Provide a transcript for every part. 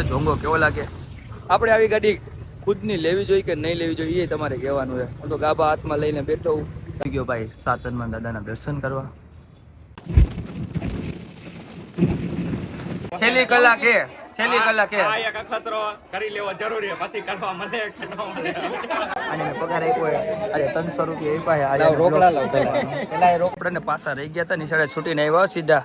કહેજો જોંગો કેવો લાગે? આપણે આવી ગાડી ખુદની લેવી જોઈએ કે નહીં લેવી જોઈએ એ તમારે કહેવાનું છે. હું તો ગાભા હાથમાં લઈને બેઠો હું ગયો ભાઈ સાતનમાં દાદાના દર્શન કરવા. છેલ્લી કલાકે છેલ્લી કલાકે કરી લેવો જરૂરી છે. પછી કરવા મળે કે ન મળે. અને પગાર આપ્યો અરે ત્રણસો રૂપિયા આપ્યા હે. રોકડા લાવ પેલા એ રોકડા ને પાછા રહી ગયા હતા. નિશાળે છૂટીને આવ્યા સીધા.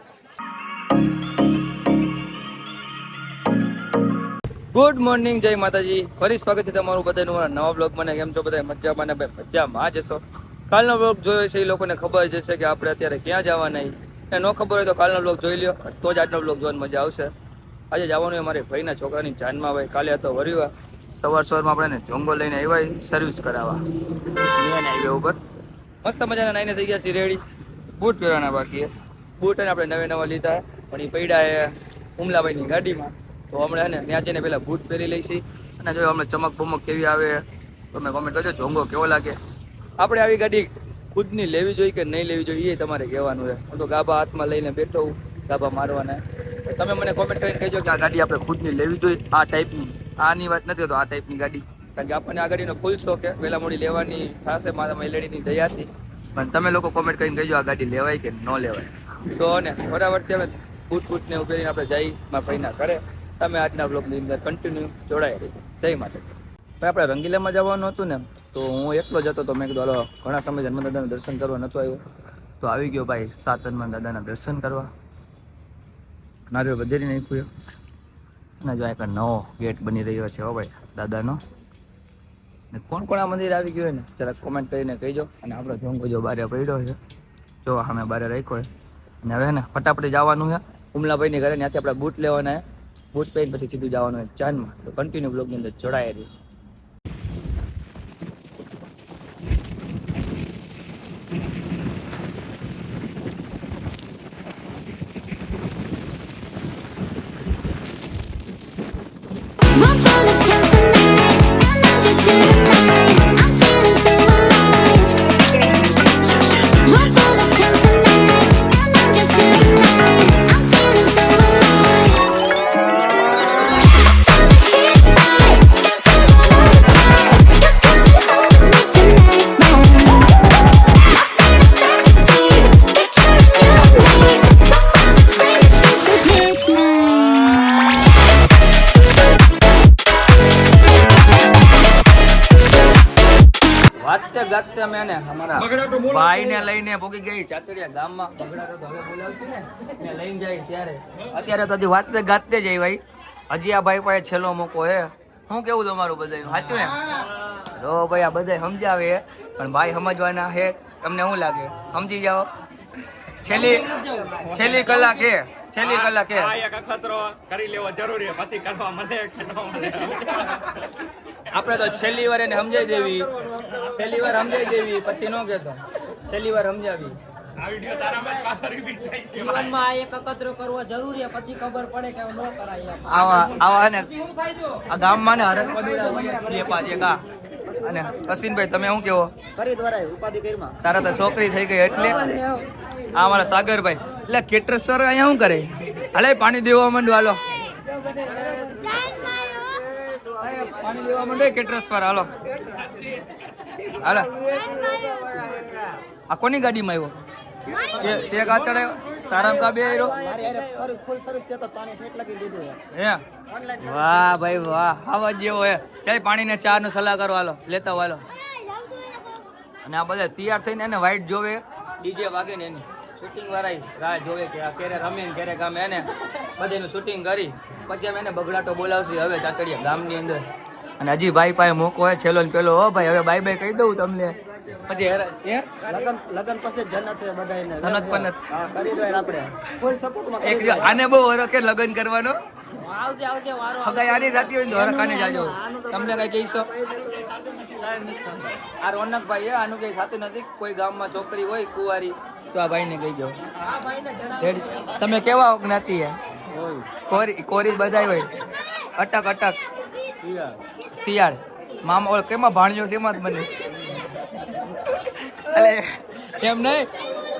ગુડ મોર્નિંગ જય માતાજી. ફરી સ્વાગત છે તમારું બધાનું નવા બ્લોગ મને કેમ છો બધા? મજામાં ને મજામાં જશો કાલનો બ્લોગ જોયો છે એ લોકોને ખબર જ હશે કે આપણે અત્યારે ક્યાં જવાના એ ન ખબર હોય તો કાલનો બ્લોગ જોઈ લ્યો. તો જ આજનો બ્લોગ જોવાની મજા આવશે. આજે જવાનું હોય મારી ભાઈના છોકરાની જાનમાં ભાઈ. કાલે હતો વરિવા સવાર સવારમાં આપણે ને જોંગો લઈને આવ્યા સર્વિસ કરાવવા. મેન હાઈવે ઉપર મસ્ત મજાના નાઈને થઈ ગયા છીએ રેડી બૂટ પહેરવાના બાકી બૂટ આપણે નવે નવા લીધા પણ એ પડ્યા એ ઉમલાભાઈની ગાડીમાં. તો હમણાં ને ત્યાં જઈને પેલા બૂટ પહેરી લઈશી અને જો અમને ચમક બમક કેવી આવે, તમે કોમેન્ટ કરજો. જોંગો કેવો લાગે? આપણે આવી ગાડી ખુદની લેવી જોઈએ કે નહીં લેવી જોઈએ, એ તમારે કહેવાનું છે. હું તો ગાભા હાથમાં લઈને બેઠો હું, ગાભા મારવાના. તમે મને કોમેન્ટ કરીને કહેજો કે આ ગાડી આપણે ખુદની લેવી જોઈએ, આ ટાઈપની આની વાત નથી તો આ ટાઈપની ગાડી. કારણ કે આપણને આ ગાડીનો ફૂલ શોખ છે પહેલા મોડી લેવાની થશે, મારા મેલેડીની દયાથી. પણ તમે લોકો કોમેન્ટ કરીને કહેજો આ ગાડી લેવાય કે ન લેવાય. તો ને બરાબર અમે બૂટ બૂટ ને ઉભેરીને આપણે જઈ મારા ભાઈના ઘરે. તમે આજના બ્લોગની અંદર કન્ટિન્યુ જોડાઈ રહી જય માતા ભાઈ, આપણે રંગીલામાં જવાનું હતું ને, તો હું એકલો જ હતો, તો મેં કીધું ઘણા સમય હનુમાન દાદાના દર્શન કરવા નહોતો આવ્યો. તો આવી ગયો ભાઈ, સાત હનુમાન દાદાના દર્શન કરવા. નારિયેળ વધેરી નાખ્યું અને જો એક નવો ગેટ બની રહ્યો છે હો ભાઈ, દાદાનો. ને કોણ કોણ આ મંદિર આવી ગયું હોય ને, જરાક કોમેન્ટ કરીને કહીજો. અને આપણો જોંગો જો બારે પડ્યો છે. જો સામે બારે રાખ્યો છે. અને હવે ને, ફટાફટ જવાનું છે ઉમલાભાઈની ઘરે ત્યાંથી આપણે બૂટ લેવાના બૂટ પહેરીને પછી સીધું જવાનું હોય ચાંદમાં. તો કન્ટિન્યુ બ્લોગની અંદર જોડાયા વાતે ગાતે અમે ને અમારા ભાઈને લઈને ભોગી ગઈ ચાચડિયા ગામમાં. બગડાટો તો હવે બોલાવશે ને. ને લઈને જાય ત્યારે. અત્યારે તો હજી વાતે ગાતે જઈ ભાઈ. હજી આ ભાઈ પાસે છેલ્લો મોકો હે. હું કેવું તમારું બધાય સાચું ને તો ભાઈ આ બધા સમજાવે હે, પણ ભાઈ સમજવાના હે. તમને શું લાગે? સમજી જાઓ. છેલ્લી છેલ્લી કલાક હે. છેલ્લી કલાક આ એક અખતરો કરી લેવો જરૂરી પછી કરવા મને ન આપણે તો છેલ્લી વાર એને સમજાવી દેવી. છેલ્લી વાર સમજાવી દેવી પછી ન કહેતો. છેલ્લી વાર સમજાવી. આ વીડિયો તારામાં જ પાછો રિપીટ થાય છે જીવનમાં આ એક અકતરો કરવો જરૂરી પછી ખબર પડે કે ન કરાય એમ. આવા આવા ને આ ગામમાં ને હરક હોય જ બે પાંચ એક આ અને અશ્વિનભાઈ તમે શું કેવો? કરી દ્વારા ઉપાધિ કરીમાં. તારા તો છોકરી થઈ ગઈ એટલે. આ મારા સાગરભાઈ. એટલે કેટરેશ્વર અહીંયા શું કરે? હાલે પાણી દેવા માંડવા હાલો. પાણી દેવા માંડો પર હાલો. હાલો. આ કોની ગાડીમાં આવ્યો? તે કાચડ આવ્યો તારામ કા બે આવ્યો ફૂલ સર્વિસ દેતો પાણી ઠેઠ લગી દીધું હે? વાહ ભાઈ વાહ. આવા જેવો હે. ચાલ પાણી ને ચા નો સલાહ કરો. હાલો. લેતા હાલો. અને આ બધા તૈયાર થઈને એને વાઈટ જોવે. ડીજે વાગે ને એની. શૂટિંગ વાળા રાહ જોવે કે આ ક્યારે રમે ને ક્યારે ગામે. એને બધીનું શૂટિંગ કરી. પછી અમે એને બગડાટો બોલાવશે. હવે ચાચડિયા ગામની અંદર. અને હજી ભાઈ પાસે મોકો હોય છેલ્લો ને પેલો હો ભાઈ હવે બાય બાય કહી દઉં તમને. પછી લગન લગન પછી જન્નત છે બધાયને. જન્નત પન્નત. કરી દો આપણે. ફૂલ સપોર્ટમાં એક આને બહુ હરો કે લગ્ન કરવાનો. આવજે આવજે વારો રાતી હોય તો જાજો તમને કઈ કહીશો? આ રોનકભાઈ હે, આનું કઈ ખાતું નથી. કોઈ ગામમાં છોકરી હોય કુવારી. તો આ ભાઈને કહી દો? તમે કેવા જ્ઞાતિ હે? કોરી કોરી બધાય હોય. અટક અટક. શિયાળ. મામા ઓલ કેમાં ભાણ્યો છે, એમાં જ બને. એટલે એમ નહીં?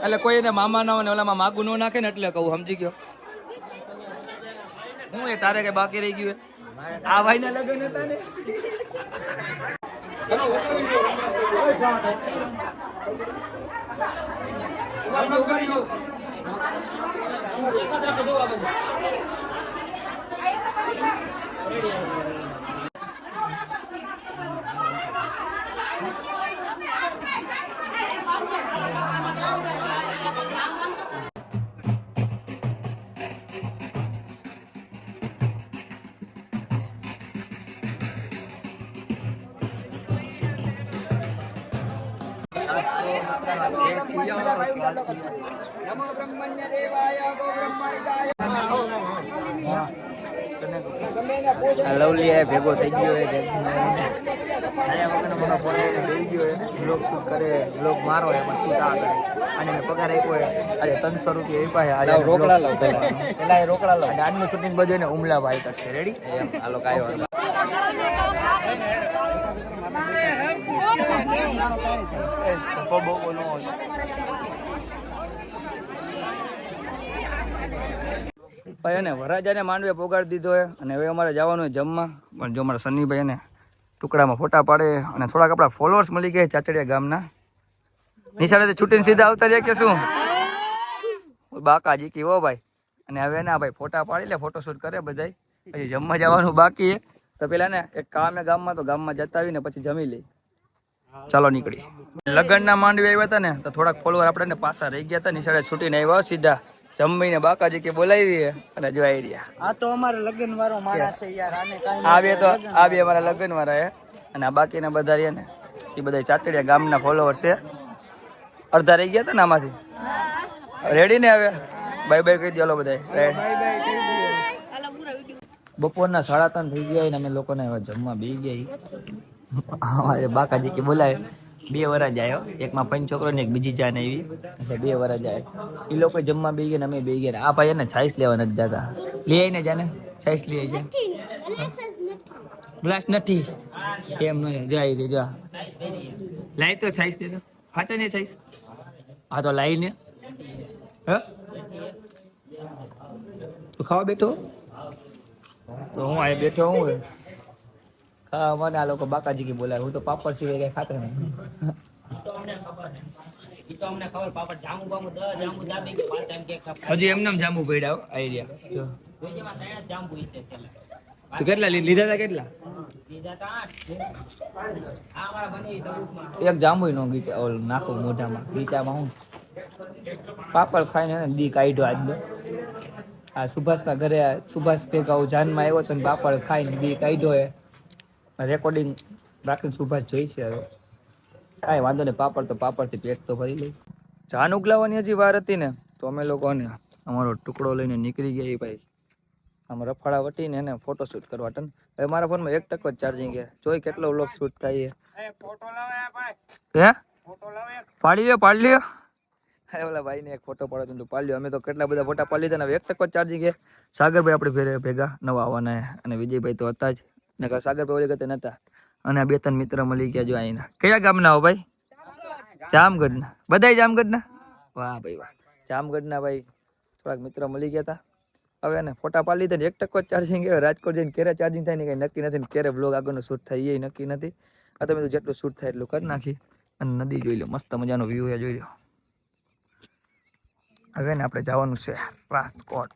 એટલે કોઈ એને મામા ના હોય ઓલામાં માગું ન નાખે ને એટલે કહું, સમજી ગયો. હું એ તારે કઈ બાકી રહી ગયું આ આ ભાઈના લગ્ન હતા ને? Thank લવલી આ ભેગો થઈ ગયો એ આયા વગરનો મોટો ફોન લઈને ગયો બ્લોગ શૂટ કરે બ્લોગ મારો એમાં શૂટ આ કરે. અને મેં પગાર આપ્યો આજે ત્રણસો રૂપિયા આપ્યા છે આજે રોકડા લો પેલા એ રોકડા લો અને આજનું શૂટિંગ બધું એને ઉમલા ભાઈ કરશે રેડી ભાઈ એને વરાજાને માંડવે પોગાડી દીધો હે, અને હવે અમારે જવાનું જમવા. પણ જો અમારા સન્નીભાઈ એને ટુકડામાં ફોટા પાડે અને થોડાક આપણા ફોલોઅર્સ મળી ગયા ચાચડિયા ગામના. નિશાળેથી છૂટીને સીધા આવતા રહ્યા કે શું? બાકાજી જીકી હો ભાઈ. અને હવે ના ભાઈ, ફોટા પાડી લે ફોટોશૂટ કરે બધાય. પછી જમવા જવાનું બાકી છે તો પેલા ને એક કામે ગામમાં, તો ગામમાં જતા આવીને પછી જમી લઈ ચાલો નીકળી. લગ્નના માંડવી આવ્યા હતા ને તો થોડાક ફોલોવર આપણે પાછા રહી ગયા હતા. નિશાળે છૂટીને આવ્યા સીધા. જમીને બાકાજી કે બોલાવી અને જો આવી રહ્યા. આ તો અમારે લગ્ન વાળો માણસ છે યાર આને કાંઈ આ બે તો આ બે અમારા લગ્ન વાળા છે અને આ બાકીના બધા રહ્યા ને એ બધા ચાતડિયા ગામના ફોલોવર છે. અડધા રહી ગયા હતા ને આમાંથી? રેડી ને હવે? બાય બાય કહી દો બધા બાય બાય કહી દઈએ બપોરના સાડા ત્રણ થઈ ગયા અમે લોકોને જમવા બેસી ગયા અમારે બાકાજી કે બોલાય. બે વરા જાય એકમાં પંચ છોકરો ને એક બીજી જાન આવી. એટલે બે વરા જાય એ લોકો જમવા બે ગયા અમે બે ગયા. આ ભાઈ એને છાઈસ લેવા નથી જતા. લઈ આવીને જાને. છાઈસ લઈ આવી જાય ગ્લાસ નથી. એમ નહીં જાય રે જા. લાઈ તો છાઈસ દે તો. હાચો ને છાઈસ? હા તો લાઈ ને. હે? તું ખાવા બેઠો? તો હું આ બેઠો હું. હે. મને આ લોકો બાકાજી કે બોલાવે. હું તો પાપડ સિવાય કઈ ખાતો નહીં હજી એમને એમ જાંબુ પડ્યા આઈડિયા તો કેટલા લીધા હતા કેટલા? એક જાંબુ નો ગીચા ઓલ નાખું મોઢામાં. ગીચામાં હું? પાપડ ખાઈને દી કાઢ્યો આજનો. આ સુભાષના ઘરે સુભાષ ભેગા હું જાનમાં આવ્યો તો ને પાપડ ખાઈને દી કાઢ્યો રેકોર્ડિંગ રાખીને સુભાષ જોઈ છે હવે. કાંઈ વાંધો નહીં પાપડ તો પાપડથી પેટ તો ભરી લઈ જાન ઉગલાવાની હજી વાર હતી ને તો અમે લોકોને અમારો ટુકડો લઈને નીકળી ગયા એ ભાઈ. આમ રફાળા વટીને એને ફોટો શૂટ કરવા ટન હવે મારા ફોનમાં એક ટકો જ ચાર્જિંગ છે. જોઈ કેટલો વ્લોગ શૂટ થાય છે. હે? પાડી લ્યો પાડી લ્યો. અરે ઓલા ભાઈને એક ફોટો પાડો તો પાડી લ્યો. અમે તો કેટલા બધા ફોટા પાડી લીધા ને એક ટકો ચાર્જિંગ છે. સાગરભાઈ આપણે ભેગા નવા આવવાના અને વિજયભાઈ તો હતા જ. ને સાગર ભાઈ ગતે નતા. અને બે ત્રણ મિત્ર મળી ગયા જો અહીંના કયા ગામના હો ભાઈ? જામગઢના. બધાય જામગઢના? વાહ ભાઈ વાહ. જામગઢના ભાઈ થોડાક મિત્ર મળી ગયા હતા હવે એને ફોટા પાડી લીધા એક ટકો ચાર્જિંગ ગયો રાજકોટ જઈને ક્યારે ચાર્જિંગ થાય ને કંઈ નક્કી નથી ને ક્યારે બ્લોગ આગળનું શૂટ થાય એ નક્કી નથી. આ તમે જેટલું શૂટ થાય એટલું કરી નાખી. અને નદી જોઈ લો, મસ્ત મજાનો વ્યૂ એ જોઈ લો. હવે ને આપણે જવાનું છે રાજકોટ.